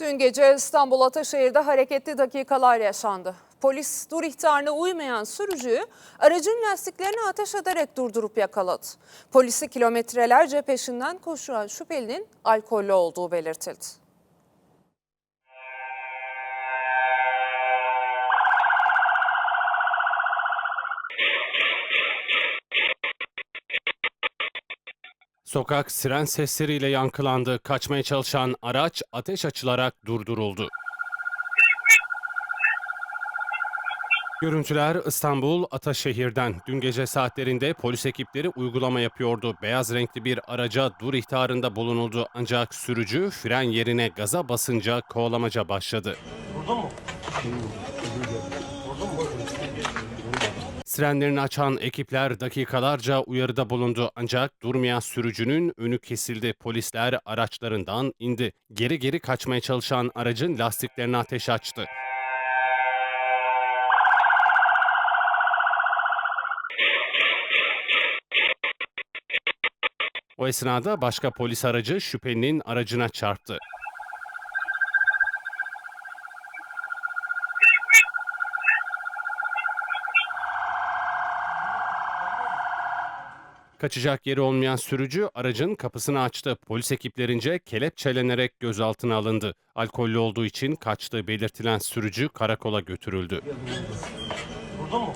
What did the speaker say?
Dün gece İstanbul Ataşehir'de hareketli dakikalar yaşandı. Polis dur ihtarına uymayan sürücüyü aracın lastiklerine ateş ederek durdurup yakaladı. Polisi kilometrelerce peşinden koşan şüphelinin alkollü olduğu belirtildi. Sokak siren sesleriyle yankılandı. Kaçmaya çalışan araç ateş açılarak durduruldu. Görüntüler İstanbul Ataşehir'den. Dün gece saatlerinde polis ekipleri uygulama yapıyordu. Beyaz renkli bir araca dur ihtarında bulunuldu. Ancak sürücü fren yerine gaza basınca kovalamaca başladı. Sirenlerini açan ekipler dakikalarca uyarıda bulundu ancak durmayan sürücünün önü kesildi. Polisler araçlarından indi. Geri geri kaçmaya çalışan aracın lastiklerine ateş açtı. O esnada başka polis aracı şüphelinin aracına çarptı. Kaçacak yeri olmayan sürücü aracın kapısını açtı. Polis ekiplerince kelepçelenerek gözaltına alındı. Alkollü olduğu için kaçtığı belirtilen sürücü karakola götürüldü. Vurdun mu?